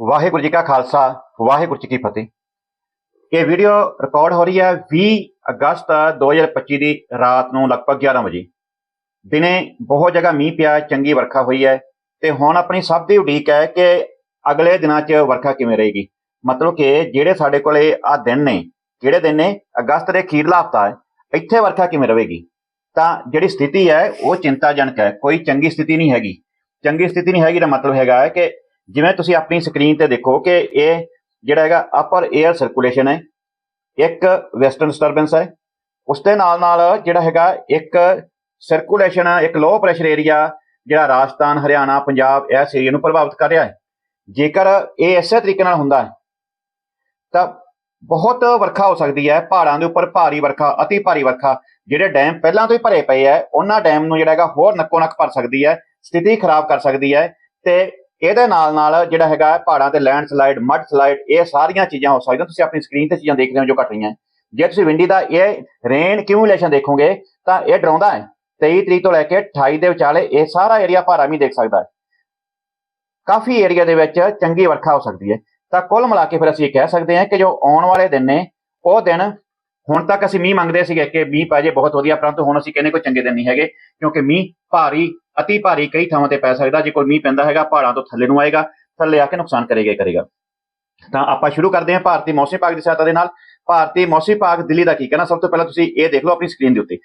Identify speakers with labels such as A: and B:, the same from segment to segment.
A: ਵਾਹਿਗੁਰੂ ਜੀ ਕਾ ਖਾਲਸਾ, ਵਾਹਿਗੁਰੂ ਜੀ ਕੀ ਫਤਿਹ। ਇਹ video record ਹੋ ਰਹੀ ਹੈ 20 ਅਗਸਤ 2025 ਦੀ ਰਾਤ ਨੂੰ ਲਗਭਗ 11 ਵਜੇ। ਦਿਨੇ ਬਹੁਤ ਜਗ੍ਹਾ ਮੀਂਹ ਪਿਆ, ਚੰਗੀ ਵਰਖਾ ਹੋਈ ਹੈ ਤੇ ਹੁਣ ਆਪਣੀ ਸਭ ਦੀ ਉਡੀਕ ਹੈ ਕਿ ਅਗਲੇ ਦਿਨਾਂ 'ਚ ਵਰਖਾ ਕਿਵੇਂ ਰਹੇਗੀ। ਮਤਲਬ ਕਿ ਜਿਹੜੇ ਸਾਡੇ ਕੋਲੇ ਆ ਦਿਨ ਨੇ, ਕਿਹੜੇ ਦਿਨ ਨੇ? ਅਗਸਤ ਦੇ ਅਖੀਰਲਾ ਹਫਤਾ ਹੈ, ਇੱਥੇ ਵਰਖਾ ਕਿਵੇਂ ਰਹੇਗੀ? ਤਾਂ ਜਿਹੜੀ ਸਥਿਤੀ ਹੈ ਉਹ ਚਿੰਤਾਜਨਕ ਹੈ, ਕੋਈ ਚੰਗੀ ਸਥਿਤੀ ਨਹੀਂ ਹੈਗੀ। ਚੰਗੀ ਸਥਿਤੀ ਨਹੀਂ ਹੈਗੀ ਦਾ ਮਤਲਬ ਹੈਗਾ ਹੈ ਕਿ ਜਿਵੇਂ ਤੁਸੀਂ ਆਪਣੀ ਸਕਰੀਨ ਤੇ ਦੇਖੋ ਕਿ ਇਹ ਜਿਹੜਾ ਹੈਗਾ ਅਪਰ 에ਅਰ ਸਰਕੂਲੇਸ਼ਨ ਹੈ, ਇੱਕ ਵੈਸਟਰਨ ਡਿਸਟਰਬੈਂਸ ਹੈ, ਉਸ ਦੇ ਨਾਲ ਨਾਲ ਜਿਹੜਾ ਹੈਗਾ ਇੱਕ ਸਰਕੂਲੇਸ਼ਨ ਇੱਕ ਲੋ ਪ੍ਰੈਸ਼ਰ ਏਰੀਆ ਜਿਹੜਾ ਰਾਜਸਥਾਨ, ਹਰਿਆਣਾ, ਪੰਜਾਬ, ਇਸ ਏਰੀਆ ਨੂੰ ਪ੍ਰਭਾਵਿਤ ਕਰ ਰਿਹਾ ਹੈ। ਜੇਕਰ ਇਹ ਇਸੇ ਤਰੀਕੇ ਨਾਲ ਹੁੰਦਾ ਹੈ, ਤਾਂ ਬਹੁਤ ਵਰਖਾ ਹੋ ਸਕਦੀ ਹੈ ਪਹਾੜਾਂ ਦੇ ਉੱਪਰ ਭਾਰੀ ਵਰਖਾ, ਅਤੀ ਭਾਰੀ ਵਰਖਾ, ਜਿਹੜੇ ਡੈਮ ਪਹਿਲਾਂ ਤੋਂ ਹੀ ਭਰੇ ਪਏ ਹੈ, ਉਹਨਾਂ ਡੈਮ ਨੂੰ ਜਿਹੜਾ ਹੈਗਾ ਹੋਰ ਨੱਕੋ ਨੱਕ ਭਰ ਸਕਦੀ ਹੈ, ਸਥਿਤੀ ਖਰਾਬ ਕਰ ਸਕਦੀ ਹੈ ਤੇ ਇਹਦੇ ਨਾਲ ਨਾਲ ਜਿਹੜਾ ਹੈਗਾ ਪਹਾੜਾਂ ਤੇ ਲੈਂਡ ਸਲਾਈਡ ਮੱਡ ਸਲਾਈਡ ਇਹ ਸਾਰੀਆਂ ਚੀਜ਼ਾਂ ਹੋ ਸਕਦੀਆਂ। ਤੁਸੀਂ ਆਪਣੀ ਸਕਰੀਨ ਤੇ ਚੀਜ਼ਾਂ ਦੇਖ ਰਹੇ ਹੋ ਜੋ ਘਟ ਰਹੀਆਂ। ਜੇ ਤੁਸੀਂ ਵਿੰਡੀ ਦਾ ਇਹ ਰੇਨ ਕਿਊਮੂਲੇਸ਼ਨ ਦੇਖੋਗੇ, ਤਾਂ ਇਹ ਡਰਾਉਂਦਾ ਹੈ। 23 ਤਰੀਕ ਤੋਂ ਲੈ ਕੇ 28 ਦੇ ਵਿਚਾਲੇ ਇਹ ਸਾਰਾ ਏਰੀਆ ਭਾਰਾ ਵੀ ਦੇਖ ਸਕਦਾ ਹੈ। ਕਾਫੀ ਏਰੀਆ ਦੇ ਵਿੱਚ ਚੰਗੀ ਵਰਖਾ ਹੋ ਸਕਦੀ ਹੈ। ਤਾਂ ਕੁੱਲ ਮਿਲਾ ਕੇ ਫਿਰ ਅਸੀਂ ਇਹ ਕਹਿ ਸਕਦੇ ਹਾਂ ਕਿ ਜੋ ਆਉਣ ਵਾਲੇ ਦਿਨ ਨੇ, ਉਹ ਦਿਨ ਹੁਣ ਤੱਕ ਅਸੀਂ ਮੀਂਹ ਮੰਗਦੇ ਸੀਗੇ ਕਿ ਮੀਂਹ ਪੈ ਜੇ ਬਹੁਤ ਵਧੀਆ, ਪਰੰਤੂ ਹੁਣ ਅਸੀਂ ਕਹਿੰਦੇ ਕੋਈ ਚੰਗੇ ਦਿਨ ਨਹੀਂ ਹੈਗੇ, ਕਿਉਂਕਿ ਮੀਂਹ ਭਾਰੀ ਅਤੀ ਭਾਰੀ ਕਈ ਥਾਵਾਂ ਤੇ ਪੈ ਸਕਦਾ, ਜੇ ਕੋਈ ਮੀਂਹ ਪੈਂਦਾ ਹੈਗਾ, ਪਹਾੜਾਂ ਤੋਂ ਥੱਲੇ ਨੂੰ ਆਏਗਾ, ਥੱਲੇ ਆ ਕੇ ਨੁਕਸਾਨ ਕਰੇਗਾ ਕਰੇਗਾ। ਤਾਂ ਆਪਾਂ ਸ਼ੁਰੂ ਕਰਦੇ ਹਾਂ ਭਾਰਤੀ ਮੌਸਮ ਵਿਭਾਗ ਦੀ ਸਹਾਇਤਾ ਦੇ ਨਾਲ। ਭਾਰਤੀ ਮੌਸਮ ਵਿਭਾਗ ਦਿੱਲੀ ਦਾ ਕੀ ਕਹਿਣਾ? ਸਭ ਤੋਂ ਪਹਿਲਾਂ ਤੁਸੀਂ ਇਹ ਦੇਖ ਲਓ ਆਪਣੀ ਸਕਰੀਨ ਦੇ ਉੱਤੇ।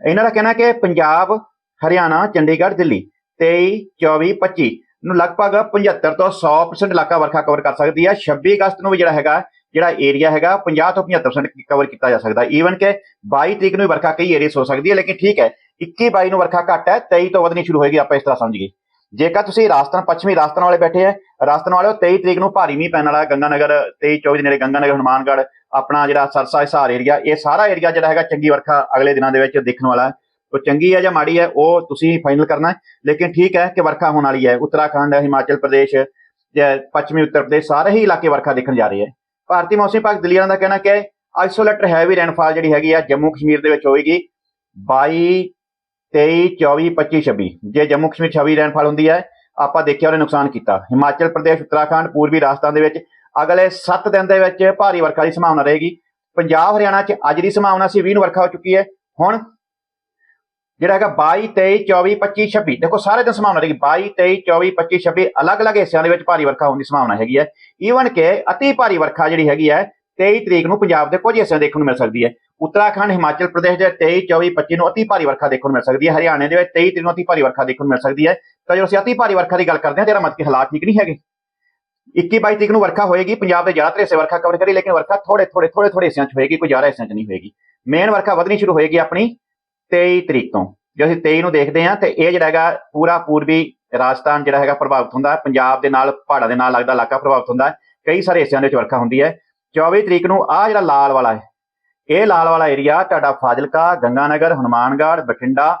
A: ਇਹਨਾਂ ਦਾ ਕਹਿਣਾ ਕਿ ਪੰਜਾਬ, ਹਰਿਆਣਾ, ਚੰਡੀਗੜ੍ਹ, ਦਿੱਲੀ 23 24 25 ਨੂੰ ਲਗਭਗ 75 ਤੋਂ 100% ਇਲਾਕਾ ਵਰਖਾ ਕਵਰ ਕਰ ਸਕਦੀ ਹੈ। 26 ਅਗਸਤ ਨੂੰ ਵੀ ਜਿਹੜਾ ਹੈਗਾ, ਜਿਹੜਾ ਏਰੀਆ ਹੈਗਾ 50 ਤੋਂ 75% ਕਵਰ ਕੀਤਾ ਜਾ ਸਕਦਾ। ਈਵਨ ਕਿ 22 ਤਰੀਕ ਨੂੰ ਵੀ ਵਰਖਾ ਕਈ ਏਰੀਆ ਹੋ ਸਕਦੀ ਹੈ, ਲੇਕਿਨ ਠੀਕ ਹੈ 21 22 ਨੂੰ ਵਰਖਾ ਘੱਟ ਹੈ 23 ਤੋਂ ਵਧਣੀ ਸ਼ੁਰੂ ਹੋਏਗੀ, ਆਪਾਂ ਇਸ ਤਰ੍ਹਾਂ ਸਮਝੀਏ ਜੇਕਰ ਤੁਸੀਂ ਰਾਜਸਥਾਨ, ਪੱਛਮੀ ਰਾਜਸਥਾਨ ਵਾਲੇ ਬੈਠੇ ਹੈ, ਰਾਜਸਥਾਨ ਵਾਲਿਓ 23 ਤਰੀਕ ਨੂੰ ਭਾਰੀ ਮੀਂਹ ਪੈਣ ਵਾਲਾ ਗੰਗਾਨਗਰ 23 24 ਦੇ ਨੇੜੇ ਗੰਗਾਨਗਰ, ਹਨੂਮਾਨਗੜ੍ਹ, ਆਪਣਾ ਜਿਹੜਾ ਸਰਸਾ ਹਿਸਾਰ ਏਰੀਆ ਇਹ ਸਾਰਾ ਏਰੀਆ ਜਿਹੜਾ ਹੈਗਾ ਚੰਗੀ ਵਰਖਾ ਅਗਲੇ ਦਿਨਾਂ ਦੇ ਵਿੱਚ ਦੇਖਣ ਵਾਲਾ ਹੈ। ਉਹ ਚੰਗੀ ਹੈ ਜਾਂ ਮਾੜੀ ਹੈ, ਉਹ ਤੁਸੀਂ ਫਾਈਨਲ ਕਰਨਾ ਹੈ। ਲੇਕਿਨ ਠੀਕ ਹੈ ਕਿ ਵਰਖਾ ਹੋਣ ਵਾਲੀ ਹੈ। ਉੱਤਰਾਖੰਡ, ਹਿਮਾਚਲ ਪ੍ਰਦੇਸ਼ ਪੱਛਮੀ ਉੱਤਰ ਪ੍ਰਦੇਸ਼, ਸਾਰੇ ਹੀ ਇਲਾਕੇ ਵਰਖਾ ਦੇਖਣ ਜਾ ਰਹੇ ਹੈ। ਭਾਰਤੀ ਮੌਸਮ ਵਿਭਾਗ ਦਿੱਲੀ ਵਾਲਿਆਂ ਦਾ ਕਹਿਣਾ ਕਿ ਆਈਸੋਲੇਟਰ ਹੈਵੀ ਰੇਨਫਾਲ ਜਿਹੜੀ ਹੈਗੀ ਆ ਜੰਮੂ ਕਸ਼ਮੀਰ ਦੇ ਵਿੱਚ ਹੋਏਗੀ। 22 23 24 25 26 ਜੇ ਜੰਮੂ ਕਸ਼ਮੀਰ 26 ਰੇਨਫਾਲ ਹੁੰਦੀ ਹੈ, ਆਪਾਂ ਦੇਖਿਆ ਉਹਨੇ ਨੁਕਸਾਨ ਕੀਤਾ। ਹਿਮਾਚਲ ਪ੍ਰਦੇਸ਼, ਉੱਤਰਾਖੰਡ, ਪੂਰਬੀ ਰਾਜਸਥਾਨ ਦੇ ਵਿੱਚ ਅਗਲੇ 7 ਦਿਨ ਦੇ ਵਿੱਚ ਭਾਰੀ ਵਰਖਾ ਦੀ ਸੰਭਾਵਨਾ ਰਹੇਗੀ। ਪੰਜਾਬ, ਹਰਿਆਣਾ 'ਚ ਅੱਜ ਦੀ ਸੰਭਾਵਨਾ ਸੀ 20 ਨੂੰ ਵਰਖਾ ਹੋ ਚੁੱਕੀ ਹੈ। ਹੁਣ ਜਿਹੜਾ ਹੈਗਾ 22 23 24 25 26 ਦੇਖੋ ਸਾਰੇ ਦਿਨ ਸੰਭਾਵਨਾ ਰਹੇਗੀ। 22 23 24 25 26 ਅਲੱਗ-ਅਲੱਗ ਹਿੱਸਿਆਂ ਦੇ ਵਿੱਚ ਭਾਰੀ ਵਰਖਾ ਹੋਣ ਦੀ ਸੰਭਾਵਨਾ ਹੈਗੀ ਹੈ। ਈਵਨ ਕਿ ਅਤੀ ਭਾਰੀ ਵਰਖਾ ਜਿਹੜੀ ਹੈਗੀ ਹੈ 23 ਤਰੀਕ ਨੂੰ ਪੰਜਾਬ ਦੇ ਕੁਝ ਹਿੱਸਿਆਂ ਦੇਖਣ ਨੂੰ ਮਿਲ ਸਕਦੀ ਹੈ। ਉੱਤਰਾਖੰਡ, ਹਿਮਾਚਲ ਪ੍ਰਦੇਸ਼ ਦੇ 23 24 25 ਨੂੰ ਅਤੀ ਭਾਰੀ ਵਰਖਾ ਦੇਖਣ ਨੂੰ ਮਿਲ ਸਕਦੀ ਹੈ। ਹਰਿਆਣੇ ਦੇ ਵਿੱਚ 23 ਤਰੀਕ ਨੂੰ ਅਤੀ ਭਾਰੀ ਵਰਖਾ ਦੇਖਣ ਨੂੰ ਮਿਲ ਸਕਦੀ ਹੈ। ਤਾਂ ਜਦੋਂ ਅਸੀਂ ਅਤੀ ਭਾਰੀ ਵਰਖਾ ਦੀ ਗੱਲ ਕਰਦੇ ਹਾਂ, ਤੇਰਾ ਮਤ ਕਿ ਹਾਲਾਤ ਠੀਕ ਨਹੀਂ ਹੈਗੇ। 21 22 ਤਰੀਕ ਨੂੰ ਵਰਖਾ ਹੋਏਗੀ, ਪੰਜਾਬ ਦੇ ਜ਼ਿਆਦਾਤਰ ਹਿੱਸੇ ਵਰਖਾ ਕਵਰ ਕਰੀ, ਲੇਕਿਨ ਵਰਖਾ ਥੋੜੇ ਥੋੜੇ ਥੋੜੇ ਥੋੜੇ ਹਿੱਸਿਆਂ 'ਚ ਹੋਏਗੀ, ਕੋਈ ਜ਼ਿਆਦਾ ਹਿੱਸਿਆਂ 'ਚ ਨਹੀਂ ਹੋਏਗੀ। ਮੇਨ ਵਰਖਾ ਵਧਣੀ ਸ਼ੁਰੂ ਹੋਏਗੀ ਆਪਣੀ 23 ਤਰੀਕ ਤੋਂ। ਜੇ ਅਸੀਂ 23 ਨੂੰ ਦੇਖਦੇ ਹਾਂ, ਤੇ ਇਹ ਜਿਹੜਾ ਹੈਗਾ ਪੂਰਾ ਪੂਰਬੀ ਰਾਜਸਥਾਨ ਜਿਹੜਾ ਹੈਗਾ ਪ੍ਰਭਾਵਿਤ ਹੁੰਦਾ ਪੰਜਾਬ ਦੇ ਨਾਲ, ਪਹਾੜਾਂ ਦੇ ਨਾਲ ਲੱਗਦਾ ਇਲਾਕਾ ਪ੍ਰਭਾਵਿਤ ਹੁੰਦਾ ਕਈ ਸਾਰੇ ਹਿੱਸਿਆਂ ਦੇ ਵਿੱਚ ਵਰਖਾ ਹੁੰਦੀ ਹੈ। 24 ਤਰੀਕ ਨੂੰ ਆ ਜਿਹੜਾ ਲਾਲ ਵਾਲਾ ਹੈ ਇਹ ਲਾਲ ਵਾਲਾ ਏਰੀਆ ਤੁਹਾਡਾ ਫਾਜ਼ਿਲਕਾ, ਗੰਗਾਨਗਰ, ਹਨੂਮਾਨਗੜ੍ਹ, ਬਠਿੰਡਾ,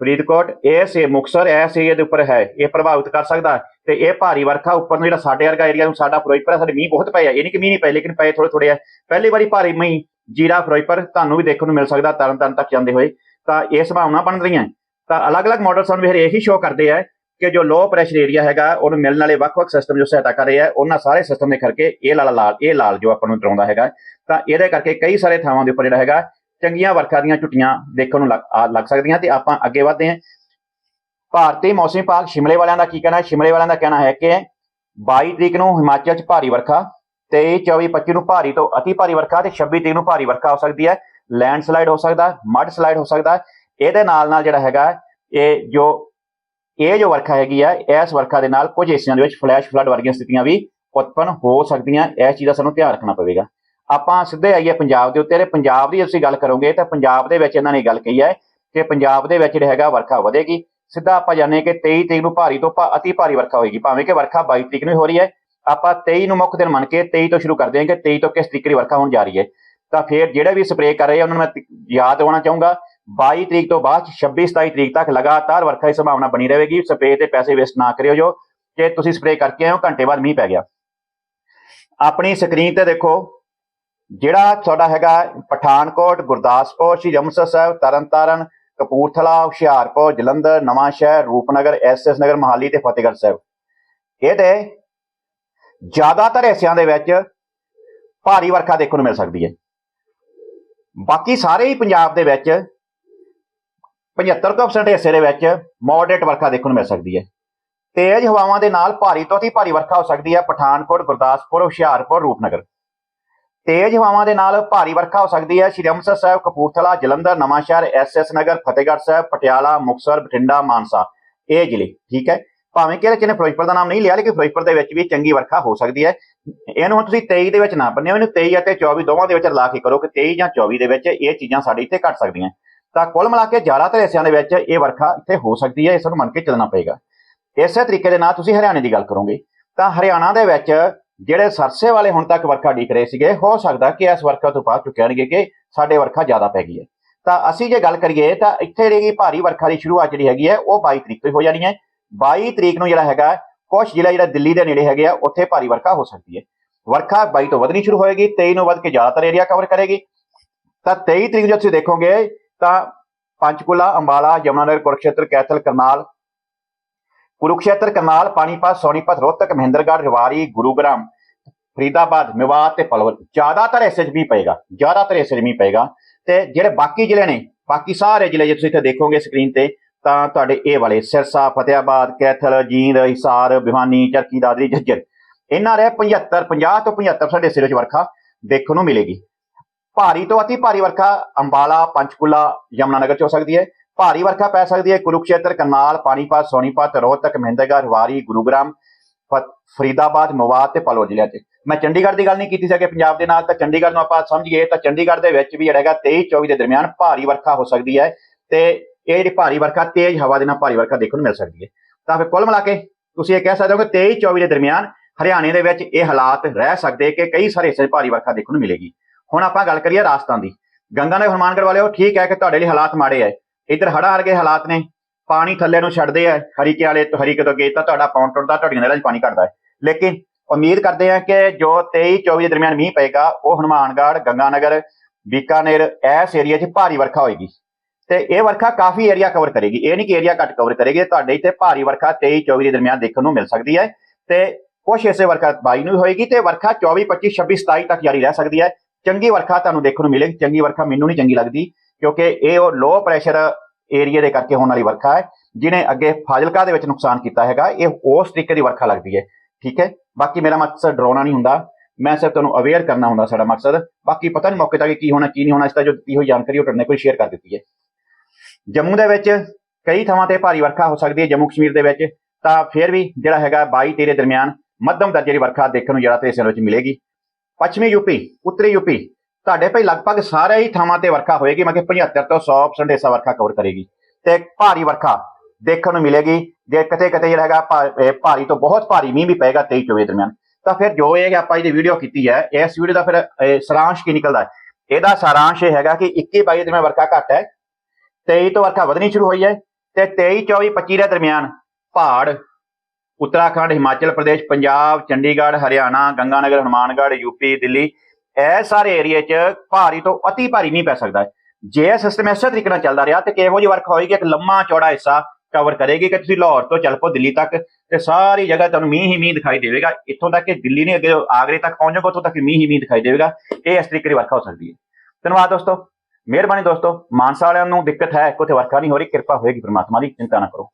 A: ਫਰੀਦਕੋਟ ਇਸ ਇਹ ਮੁਕਸਰ ਇਸ ਏਰੀਆ ਦੇ ਉੱਪਰ ਹੈ। ਇਹ ਪ੍ਰਭਾਵਿਤ ਕਰ ਸਕਦਾ ਹੈ। ਤੇ ਇਹ ਭਾਰੀ ਵਰਖਾ ਉੱਪਰ ਨੂੰ ਜਿਹੜਾ ਸਾਡੇ ਵਰਗਾ ਏਰੀਆ ਨੂੰ ਸਾਡਾ ਫਿਰੋਜ਼ਪੁਰ ਹੈ ਸਾਡੇ ਮੀਂਹ ਬਹੁਤ ਪਏ ਆ। ਇਹ ਨਹੀਂ ਕਿ ਮੀਂਹ ਨਹੀਂ ਪਏ, ਲੇਕਿਨ ਪਏ ਥੋੜੇ ਥੋੜੇ ਆ। ਪਹਿਲੀ ਵਾਰੀ ਭਾਰੀ ਮੀਂਹ ਜੀਰਾ, ਫਿਰੋਜ਼ਪੁਰ, ਤੁਹਾਨੂੰ ਵੀ ਦੇਖਣ ਨੂੰ ਮਿਲ ਸਕਦਾ, ਤਰਨ ਤਾਰਨ ਤੱਕ ਜਾਂਦੇ ਹੋਏ। ਤਾਂ ਇਹ ਸੰਭਾਵਨਾ ਬਣ ਰਹੀਆਂ ਤਾਂ ਅਲੱਗ-ਅਲੱਗ ਮਾਡਲ ਸਾਨੂੰ ਫਿਰ ਇਹੀ ਸ਼ੋਅ ਕਰਦੇ ਆ। ਕਿ ਜੋ ਲੋ ਪ੍ਰੈਸ਼ਰ ਏਰੀਆ ਹੈਗਾ, ਉਹਨੂੰ ਮਿਲਣ ਵਾਲੇ ਵੱਖ-ਵੱਖ ਸਿਸਟਮ ਜੋ ਸਹਾਇਤਾ ਕਰ ਰਹੇ ਆ ਉਹਨਾਂ ਸਾਰੇ ਸਿਸਟਮ ਦੇ ਕਰਕੇ ਇਹ ਲਾਲ ਲਾਲ, ਇਹ ਲਾਲ ਜੋ ਆਪਾਂ ਨੂੰ ਡਰਾਉਂਦਾ ਹੈਗਾ। ਤਾਂ ਇਹਦੇ ਕਰਕੇ ਕਈ ਸਾਰੇ ਥਾਵਾਂ ਦੇ ਉੱਪਰ ਜਿਹੜਾ ਹੈਗਾ, ਚੰਗੀਆਂ ਵਰਖਾ ਦੀਆਂ ਛੁੱਟੀਆਂ ਦੇਖਣ ਨੂੰ ਲੱਗ, ਆ- ਲੱਗ ਸਕਦੀਆਂ ਤੇ ਆਪਾਂ ਅੱਗੇ ਵਧਦੇ ਹਾਂ। ਭਾਰਤੀ ਮੌਸਮ ਵਿਭਾਗ ਸ਼ਿਮਲੇ ਵਾਲਿਆਂ ਦਾ ਕੀ ਕਹਿਣਾ ਸ਼ਿਮਲੇ ਵਾਲਿਆਂ ਦਾ ਕਹਿਣਾ ਹੈ ਕਿ 22 ਤਰੀਕ ਨੂੰ ਹਿਮਾਚਲ 'ਚ ਭਾਰੀ ਵਰਖਾ 23 24 25 ਨੂੰ ਭਾਰੀ ਤੋਂ ਅਤੀ ਭਾਰੀ ਵਰਖਾ ਤੇ 26 ਤਰੀਕ ਨੂੰ ਭਾਰੀ ਵਰਖਾ ਹੋ ਸਕਦੀ ਹੈ। ਲੈਂਡ ਸਲਾਈਡ ਹੋ ਸਕਦਾ ਮੱਡ ਸਲਾਈਡ ਹੋ ਸਕਦਾ। ਇਹਦੇ ਨਾਲ ਨਾਲ ਜਿਹੜਾ ਹੈਗਾ, ਇਹ ਜੋ ਇਹ ਜੋ ਵਰਖਾ ਹੈਗੀ ਆ, ਇਸ ਵਰਖਾ ਦੇ ਨਾਲ ਕੁਝ ਹਿੱਸਿਆਂ ਦੇ ਵਿੱਚ ਫਲੈਸ਼ ਫਲੱਡ ਵਰਗੀਆਂ ਸਥਿਤੀਆਂ ਵੀ ਉਤਪੰਨ ਹੋ ਸਕਦੀਆਂ। ਇਸ ਚੀਜ਼ ਦਾ ਸਾਨੂੰ ਧਿਆਨ ਰੱਖਣਾ ਪਵੇਗਾ। ਆਪਾਂ ਸਿੱਧੇ ਆਈਏ ਪੰਜਾਬ ਦੇ ਉੱਤੇ, ਤੇ ਪੰਜਾਬ ਦੀ ਅਸੀਂ ਗੱਲ ਕਰੋਗੇ, ਤਾਂ ਪੰਜਾਬ ਦੇ ਵਿੱਚ ਇਹਨਾਂ ਨੇ ਗੱਲ ਕਹੀ ਹੈ ਕਿ ਪੰਜਾਬ ਦੇ ਵਿੱਚ ਜਿਹੜਾ ਹੈਗਾ ਵਰਖਾ ਵਧੇਗੀ। ਸਿੱਧਾ ਆਪਾਂ ਜਾਣਦੇ ਕਿ 23 ਤਰੀਕ ਨੂੰ ਭਾਰੀ ਤੋਂ ਭਾ- ਅਤੀ ਭਾਰੀ ਵਰਖਾ ਹੋਏਗੀ। ਭਾਵੇਂ ਕਿ ਵਰਖਾ 22 ਤਰੀਕ ਨੂੰ ਹੋ ਰਹੀ ਹੈ। ਆਪਾਂ 23 ਨੂੰ ਮੁੱਖ ਦਿਨ ਮੰਨ ਕੇ 23 ਤੋਂ ਸ਼ੁਰੂ ਕਰਦੇ ਹਾਂ ਕਿ 23 ਤੋਂ ਕਿਸ ਤਰੀਕੇ ਦੀ ਵਰਖਾ ਹੋਣ ਜਾ ਰਹੀ ਹੈ। ਤਾਂ ਫਿਰ ਜਿਹੜੇ ਵੀ ਸਪਰੇਅ ਕਰ ਰਹੇ ਆ, ਉਹਨਾਂ ਨੂੰ ਮੈਂ ਯਾਦ ਦਿਵਾਉਣਾ ਚਾਹੂੰਗਾ 22 ਤਰੀਕ ਤੋਂ ਬਾਅਦ 26 27 ਤਰੀਕ ਤੱਕ ਲਗਾਤਾਰ ਵਰਖਾ ਦੀ ਸੰਭਾਵਨਾ ਬਣੀ ਰਹੇਗੀ। ਸਪਰੇਅ ਤੇ ਪੈਸੇ ਵੇਸਟ ਨਾ ਕਰਿਓ ਜੋ। ਕਿ ਤੁਸੀਂ ਸਪਰੇਅ ਕਰਕੇ ਆਇਓ ਘੰਟੇ ਬਾਅਦ ਮੀਂਹ ਪੈ ਗਿਆ। ਆਪਣੀ ਸਕਰੀਨ ਤੇ ਦੇਖੋ, ਜਿਹੜਾ ਤੁਹਾਡਾ ਹੈਗਾ ਪਠਾਨਕੋਟ, ਗੁਰਦਾਸਪੁਰ, ਸ਼੍ਰੀ ਅੰਮ੍ਰਿਤਸਰ ਸਾਹਿਬ, ਤਰਨਤਾਰਨ, ਕਪੂਰਥਲਾ, ਹੁਸ਼ਿਆਰਪੁਰ, ਜਲੰਧਰ, ਨਵਾਂ ਸ਼ਹਿਰ, ਰੂਪਨਗਰ ਐਸਐਸ ਨਗਰ, ਮਹਾਲੀ ਤੇ ਫਤਿਹਗੜ੍ਹ ਸਾਹਿਬ। ਇਹਦੇ ਜ਼ਿਆਦਾਤਰ ਹਿੱਸਿਆਂ ਦੇ ਵਿੱਚ ਭਾਰੀ ਵਰਖਾ ਦੇਖਣ ਨੂੰ ਮਿਲ ਸਕਦੀ ਹੈ। ਬਾਕੀ ਸਾਰੇ ਹੀ ਪੰਜਾਬ ਦੇ ਵਿੱਚ 75% ਹਿੱਸੇ ਦੇ ਵਿੱਚ ਮੋਡਰੇਟ ਵਰਖਾ ਦੇਖਣ ਨੂੰ ਮਿਲ ਸਕਦੀ ਹੈ। ਤੇਜ਼ ਹਵਾਵਾਂ ਦੇ ਨਾਲ ਭਾਰੀ ਤੋਂ ਅਤੀ ਭਾਰੀ ਵਰਖਾ ਹੋ ਸਕਦੀ ਹੈ ਪਠਾਨਕੋਟ, ਗੁਰਦਾਸਪੁਰ, ਹੁਸ਼ਿਆਰਪੁਰ, ਰੂਪਨਗਰ। ਤੇਜ਼ ਹਵਾਵਾਂ ਦੇ ਨਾਲ ਭਾਰੀ ਵਰਖਾ ਹੋ ਸਕਦੀ ਹੈ ਸ਼੍ਰੀ ਅੰਮ੍ਰਿਤਸਰ ਸਾਹਿਬ, ਕਪੂਰਥਲਾ, ਜਲੰਧਰ, ਨਵਾਂਸ਼ਹਿਰ ਐਸਐਸ ਨਗਰ, ਫਤਿਹਗੜ੍ਹ ਸਾਹਿਬ, ਪਟਿਆਲਾ, ਮੁਕਤਸਰ, ਬਠਿੰਡਾ, ਮਾਨਸਾ, ਇਹ ਜ਼ਿਲ੍ਹੇ, ਠੀਕ ਹੈ? ਭਾਵੇਂ ਕਿ ਇਹਦੇ ਚ ਫਿਰੋਜ਼ਪੁਰ ਦਾ ਨਾਮ ਨਹੀਂ ਲਿਆ, ਲੇਕਿਨ ਫਿਰੋਜ਼ਪੁਰ ਦੇ ਵਿੱਚ ਵੀ ਚੰਗੀ ਵਰਖਾ ਹੋ ਸਕਦੀ ਹੈ। ਇਹਨੂੰ ਹੁਣ ਤੁਸੀਂ 23 ਦੇ ਵਿੱਚ ਨਾ ਬੰਨਿਓ, ਇਹਨੂੰ 23 ਅਤੇ 24 ਦੋਵਾਂ ਦੇ ਵਿੱਚ ਲਾ ਕੇ ਕਰੋ ਕਿ 23 ਜਾਂ 24 ਦੇ ਵਿੱਚ ਇਹ ਚੀਜ਼ਾਂ ਸਾਡੇ ਇੱਥੇ ਘਟ ਸਕਦੀਆਂ। ਤਾਂ ਕੁੱਲ ਮਿਲਾ ਕੇ ਜ਼ਿਆਦਾਤਰ ਹਿੱਸਿਆਂ ਦੇ ਵਿੱਚ ਇਹ ਵਰਖਾ ਇੱਥੇ ਹੋ ਸਕਦੀ ਹੈ, ਇਸ ਨੂੰ ਮੰਨ ਕੇ ਚੱਲਣਾ ਪਏਗਾ। ਇਸੇ ਤਰੀਕੇ ਦੇ ਨਾਲ ਤੁਸੀਂ ਹਰਿਆਣੇ ਦੀ ਗੱਲ ਕਰੋਗੇ, ਤਾਂ ਹਰਿਆਣਾ ਦੇ ਵਿੱਚ ਜਿਹੜੇ ਸਰਸੇ ਵਾਲੇ ਹੁਣ ਤੱਕ ਵਰਖਾ ਡੀਕ ਰਹੇ ਸੀਗੇ, ਹੋ ਸਕਦਾ ਕਿ ਇਸ ਵਰਖਾ ਤੋਂ ਬਾਅਦ ਚੁੱਕਣਗੇ ਕਿ ਸਾਡੇ ਵਰਖਾ ਜ਼ਿਆਦਾ ਪੈ ਗਈ ਹੈ। ਤਾਂ ਅਸੀਂ ਜੇ ਗੱਲ ਕਰੀਏ, ਤਾਂ ਇੱਥੇ ਜਿਹੜੀ ਭਾਰੀ ਵਰਖਾ ਦੀ ਸ਼ੁਰੂਆਤ ਜਿਹੜੀ ਹੈਗੀ ਹੈ, ਉਹ 22 ਤਰੀਕ ਤੋਂ ਹੀ ਹੋ ਜਾਣੀ ਹੈ। 22 ਤਰੀਕ ਨੂੰ ਜਿਹੜਾ ਹੈਗਾ ਕੁਝ ਜ਼ਿਲ੍ਹਾ ਜਿਹੜਾ ਦਿੱਲੀ ਦੇ ਨੇੜੇ ਹੈਗੇ ਆ, ਉੱਥੇ ਭਾਰੀ ਵਰਖਾ ਹੋ ਸਕਦੀ ਹੈ। ਵਰਖਾ 22 ਤੋਂ ਵਧਣੀ ਸ਼ੁਰੂ ਹੋਏਗੀ 23 ਨੂੰ ਵੱਧ ਕੇ ਜ਼ਿਆਦਾਤਰ ਏਰੀਆ ਕਵਰ ਕਰੇਗੀ। ਤਾਂ 23 ਤਰੀਕ ਨੂੰ ਤੁਸੀਂ ਦੇਖੋਗੇ ਤਾਂ ਪੰਚਕੂਲਾ, ਅੰਬਾਲਾ, ਯਮੁਨਾਨਗਰ ਕੁਰਕਸ਼ੇਤਰ, ਕੈਥਲ, ਕਰਨਾਲ। ਕੁਰੂਕਸ਼ੇਤਰ, ਕਰਨਾਲ, ਪਾਣੀਪਤ, ਸੋਨੀਪਤ, ਰੋਹਤਕ, ਮਹਿੰਦਰਗੜ੍ਹ, ਰਵਾਰੀ, ਗੁਰੂਗ੍ਰਾਮ, ਫਰੀਦਾਬਾਦ, ਮੇਵਾਤ ਤੇ ਪਲਵਲ। ਜ਼ਿਆਦਾਤਰ ਹਿੱਸੇ 'ਚ ਵੀ ਪਏਗਾ, ਜ਼ਿਆਦਾਤਰ ਹਿੱਸੇ 'ਚ ਵੀ ਪਏਗਾ। ਤੇ ਜਿਹੜੇ ਬਾਕੀ ਜ਼ਿਲ੍ਹੇ ਨੇ, ਬਾਕੀ ਸਾਰੇ ਜ਼ਿਲ੍ਹੇ ਜੇ ਤੁਸੀਂ ਇੱਥੇ ਦੇਖੋਗੇ ਸਕਰੀਨ ਤੇ, ਤਾਂ ਤੁਹਾਡੇ ਇਹ ਵਾਲੇ ਸਿਰਸਾ ਫਤਿਆਬਾਦ ਕੈਥਲ, ਜੀਂਦ, ਹਿਸਾਰ, ਬਿਹਾਨੀ ਚਰਕੀ ਦਾਦਰੀ, ਝੱਜਰ। ਇਹਨਾਂ ਦੇ 75 50 ਤੋਂ 75% ਹਿੱਸੇ ਵਿੱਚ ਵਰਖਾ ਦੇਖਣ ਨੂੰ ਮਿਲੇਗੀ। ਭਾਰੀ ਤੋਂ ਅਤੀ ਭਾਰੀ ਵਰਖਾ ਅੰਬਾਲਾ, ਪੰਚਕੂਲਾ, ਯਮੁਨਾਨਗਰ ਚ ਹੋ ਸਕਦੀ ਹੈ। ਭਾਰੀ ਵਰਖਾ ਪੈ ਸਕਦੀ ਹੈ ਕੁਰੂਕਸ਼ੇਤਰ, ਕਰਨਾਲ, ਪਾਣੀਪਤ, ਸੋਨੀਪਤ, ਰੋਹਤਕ ਮਹਿੰਦਰਗੜ੍ਹ ਰਵਾਰੀ ਗੁਰੂਗ੍ਰਾਮ, ਫ- ਫਰੀਦਾਬਾਦ ਮਵਾਦ ਤੇ ਪਲੋ ਜ਼ਿਲ੍ਹਿਆਂ 'ਚ। ਮੈਂ ਚੰਡੀਗੜ੍ਹ ਦੀ ਗੱਲ ਨਹੀਂ ਕੀਤੀ ਸਕੇ ਪੰਜਾਬ ਦੇ ਨਾਲ ਤਾਂ ਚੰਡੀਗੜ੍ਹ ਨੂੰ ਆਪਾਂ ਸਮਝੀਏ ਤਾਂ ਚੰਡੀਗੜ੍ਹ ਦੇ ਵਿੱਚ ਵੀ ਜਿਹੜਾ ਹੈਗਾ 23 24 ਦੇ ਦਰਮਿਆਨ ਭਾਰੀ ਵਰਖਾ ਹੋ ਸਕਦੀ ਹੈ ਤੇ ਇਹ ਜਿਹੜੀ ਭਾਰੀ ਵਰਖਾ, ਤੇਜ਼ ਹਵਾ ਦੇ ਨਾਲ ਭਾਰੀ ਵਰਖਾ ਦੇਖਣ ਨੂੰ ਮਿਲ ਸਕਦੀ ਹੈ। ਤਾਂ ਫਿਰ ਕੁੱਲ ਮਿਲਾ ਕੇ ਤੁਸੀਂ ਇਹ ਕਹਿ ਸਕਦੇ ਹੋ ਕਿ 23 24 ਦੇ ਦਰਮਿਆਨ ਹਰਿਆਣੇ ਦੇ ਵਿੱਚ ਇਹ ਹਾਲਾਤ ਰਹਿ ਸਕਦੇ ਕਿ ਕਈ ਸਾਰੇ ਹਿੱਸੇ 'ਚ ਭਾਰੀ ਵਰਖਾ ਦੇਖਣ ਨੂੰ ਮਿਲੇਗੀ। ਹੁਣ ਆਪਾਂ ਗੱਲ ਕਰੀਏ ਰਾਜਸਥਾਨ ਦੀ। ਗੰਗਾ ਗੰਗਾਨਗਰ ਹਨੂਮਾਨਗੜ੍ਹ ਵਾਲਿਓ, ਠੀਕ ਹੈ ਕਿ ਤੁਹਾਡੇ ਲਈ ਹਾਲਾਤ ਮਾੜੇ ਹੈ। ਇੱਧਰ ਹੜ੍ਹਾਂ ਵਰਗੇ ਹਾਲਾਤ ਨੇ। ਪਾਣੀ ਥੱਲੇ ਨੂੰ ਛੱਡਦੇ ਆ ਹਰੀਕੇ ਵਾਲੇ ਤੋਂ ਹਰੀਕੇ ਤੋਂ ਗਏ ਤਾਂ ਤੁਹਾਡਾ ਪਾਉਣ ਟੁੱਟਦਾ, ਤੁਹਾਡੀਆਂ ਨਹਿਰਾਂ 'ਚ ਪਾਣੀ ਘਟਦਾ ਹੈ। ਲੇਕਿਨ ਉਮੀਦ ਕਰਦੇ ਆ ਕਿ ਜੋ 23 24 ਦੇ ਦਰਮਿਆਨ ਮੀਂਹ ਪਏਗਾ, ਉਹ ਹਨੂਮਾਨਗੜ੍ਹ ਗੰਗਾਨਗਰ ਬੀਕਾਨੇਰ, ਇਸ ਏਰੀਆ 'ਚ ਭਾਰੀ ਵਰਖਾ ਹੋਏਗੀ। ਤੇ ਇਹ ਵਰਖਾ ਕਾਫੀ ਏਰੀਆ ਕਵਰ ਕਰੇਗੀ। ਇਹ ਨਹੀਂ ਕਿ ਏਰੀਆ ਘੱਟ ਕਵਰ ਕਰੇਗੀ ਤੁਹਾਡੇ ਇੱਥੇ ਭਾਰੀ ਵਰਖਾ 23 24 ਦੇ ਦਰਮਿਆਨ ਦੇਖਣ ਨੂੰ ਮਿਲ ਸਕਦੀ ਹੈ। ਤੇ ਕੁਝ ਇਸੇ ਵਰਖਾ 22 ਨੂੰ ਵੀ ਹੋਏਗੀ ਤੇ ਵਰਖਾ 24 25 26 27 ਤੱਕ ਜਾਰੀ ਰਹਿ ਸਕਦੀ ਹੈ। ਚੰਗੀ ਵਰਖਾ ਤੁਹਾਨੂੰ ਦੇਖਣ ਨੂੰ ਮਿਲੇਗੀ ਚੰਗੀ ਵਰਖਾ ਮੈਨੂੰ ਨਹੀਂ ਚੰਗੀ ਲੱਗਦੀ, ਕਿਉਂਕਿ ਇਹ ਉਹ ਲੋ ਪ੍ਰੈਸ਼ਰ ਏਰੀਆ ਦੇ ਕਰਕੇ ਹੋਣ ਵਾਲੀ ਵਰਖਾ ਹੈ, ਜਿਹਨੇ ਅੱਗੇ ਫਾਜ਼ਿਲਕਾ ਦੇ ਵਿੱਚ ਨੁਕਸਾਨ ਕੀਤਾ ਹੈਗਾ, ਇਹ ਉਸ ਤਰੀਕੇ ਦੀ ਵਰਖਾ ਲੱਗਦੀ ਹੈ, ਠੀਕ ਹੈ? ਬਾਕੀ ਮੇਰਾ ਮਕਸਦ ਡਰਾਉਣਾ ਨਹੀਂ ਹੁੰਦਾ, ਮੈਂ ਸਿਰਫ ਤੁਹਾਨੂੰ ਅਵੇਅਰ ਕਰਨਾ ਹੁੰਦਾ ਸਾਡਾ ਮਕਸਦ, ਬਾਕੀ ਪਤਾ ਨਹੀਂ ਮੌਕੇ ਤੱਕ ਕੀ ਹੋਣਾ, ਕੀ ਨਹੀਂ ਹੋਣਾ, ਇਸ ਦਾ ਜੋ ਦਿੱਤੀ ਹੋਈ ਜਾਣਕਾਰੀ ਉਹ ਤੁਹਾਡੇ ਨਾਲ ਕੋਈ ਸ਼ੇਅਰ ਕਰ ਦਿੱਤੀ ਹੈ। ਜੰਮੂ ਦੇ ਵਿੱਚ ਕਈ ਥਾਵਾਂ ਤੇ ਭਾਰੀ ਵਰਖਾ ਹੋ ਸਕਦੀ ਹੈ, ਜੰਮੂ ਕਸ਼ਮੀਰ ਦੇ ਵਿੱਚ ਤਾਂ ਫਿਰ ਵੀ ਜਿਹੜਾ ਹੈਗਾ 22 23 ਦਰਮਿਆਨ ਮੱਧਮ ਦਰਜੇ ਦੀ ਵਰਖਾ ਦੇਖਣ ਨੂੰ ਜ਼ਿਆਦਾਤਰ ਹਿੱਸਿਆਂ ਵਿੱਚ ਮਿਲੇਗੀ। ਪੱਛਮੀ ਯੂਪੀ, ਉੱਤਰੀ ਯੂਪੀ, ਤੁਹਾਡੇ ਭਾਈ ਲਗਭਗ ਸਾਰੇ ਹੀ ਥਾਵਾਂ ਤੇ ਵਰਖਾ ਹੋਏਗੀ, ਮਤਲਬ ਕਿ 75 ਤੋਂ 100% ਹਿੱਸਾ ਵਰਖਾ ਕਵਰ ਕਰੇਗੀ ਤੇ ਭਾਰੀ ਵਰਖਾ ਦੇਖਣ ਨੂੰ ਮਿਲੇਗੀ, ਜੇ ਕਿਤੇ ਕਿਤੇ ਜਿਹੜਾ ਹੈਗਾ ਭਾ- ਭਾਰੀ ਤੋਂ ਬਹੁਤ ਭਾਰੀ ਮੀਂਹ ਵੀ ਪਏਗਾ 23 24 ਦਰਮਿਆਨ, ਤਾਂ ਫਿਰ ਜੋ ਇਹ ਆਪਾਂ ਇਹਦੀ ਵੀਡੀਓ ਕੀਤੀ ਹੈ, ਇਸ ਵੀਡੀਓ ਦਾ ਫਿਰ ਸਾਰਾਂਸ਼ ਕੀ ਨਿਕਲਦਾ ਹੈ? ਇਹਦਾ ਸਾਰਾਂਸ਼ ਇਹ ਹੈਗਾ ਕਿ 21 22 ਦਰਮਿਆਨ ਵਰਖਾ ਘੱਟ ਹੈ 23 ਤੋਂ ਵਰਖਾ ਵਧਣੀ ਸ਼ੁਰੂ ਹੋਈ ਹੈ ਤੇ 23 24 25 ਦੇ ਦਰਮਿਆਨ ਪਹਾੜ ਉੱਤਰਾਖੰਡ, ਹਿਮਾਚਲ ਪ੍ਰਦੇਸ਼, ਪੰਜਾਬ, ਚੰਡੀਗੜ੍ਹ, ਹਰਿਆਣਾ, ਗੰਗਾਨਗਰ, ਹਨੂਮਾਨਗੜ੍ਹ ਯੂਪੀ ਦਿੱਲੀ, ਇਹ ਸਾਰੇ ਏਰੀਏ 'ਚ ਭਾਰੀ ਤੋਂ ਅਤੀ ਭਾਰੀ ਮੀਂਹ ਪੈ ਸਕਦਾ ਜੇ ਇਹ ਸਿਸਟਮ ਇਸੇ ਤਰੀਕੇ ਨਾਲ ਚੱਲਦਾ ਰਿਹਾ ਤੇ ਕਿਹੋ ਜਿਹੀ ਵਰਖਾ ਹੋਏਗੀ, ਇੱਕ ਲੰਮਾ ਚੌੜਾ ਹਿੱਸਾ ਕਵਰ ਕਰੇਗੀ ਕਿ ਤੁਸੀਂ ਲਾਹੌਰ ਤੋਂ ਚੱਲ ਪੋ ਦਿੱਲੀ ਤੱਕ ਤੇ ਸਾਰੀ ਜਗ੍ਹਾ ਤੁਹਾਨੂੰ ਮੀਂਹ ਹੀ ਮੀਂਹ ਦਿਖਾਈ ਦੇਵੇਗਾ। ਇੱਥੋਂ ਤੱਕ ਕਿ ਦਿੱਲੀ ਨਹੀਂ, ਅੱਗੇ ਆਗਰੇ ਤੱਕ ਪਹੁੰਚੋਗੇ ਉੱਥੋਂ ਤੱਕ ਮੀਂਹ ਹੀ ਮੀਂਹ ਦਿਖਾਈ ਦੇਵੇਗਾ। ਇਹ ਇਸ ਤਰੀਕੇ ਦੀ ਵਰਖਾ ਹੋ ਸਕਦੀ ਹੈ। ਧੰਨਵਾਦ ਦੋਸਤੋ। ਮਿਹਰਬਾਨੀ ਦੋਸਤੋ। ਮਾਨਸਾ ਵਾਲਿਆਂ ਨੂੰ ਦਿੱਕਤ ਹੈ ਕਿ ਵਰਖਾ ਨਹੀਂ ਹੋ ਰਹੀ, ਕਿਰਪਾ ਹੋਏਗੀ ਪ੍ਰਮਾਤਮਾ ਦੀ, ਚਿੰਤਾ ਨਾ ਕਰੋ।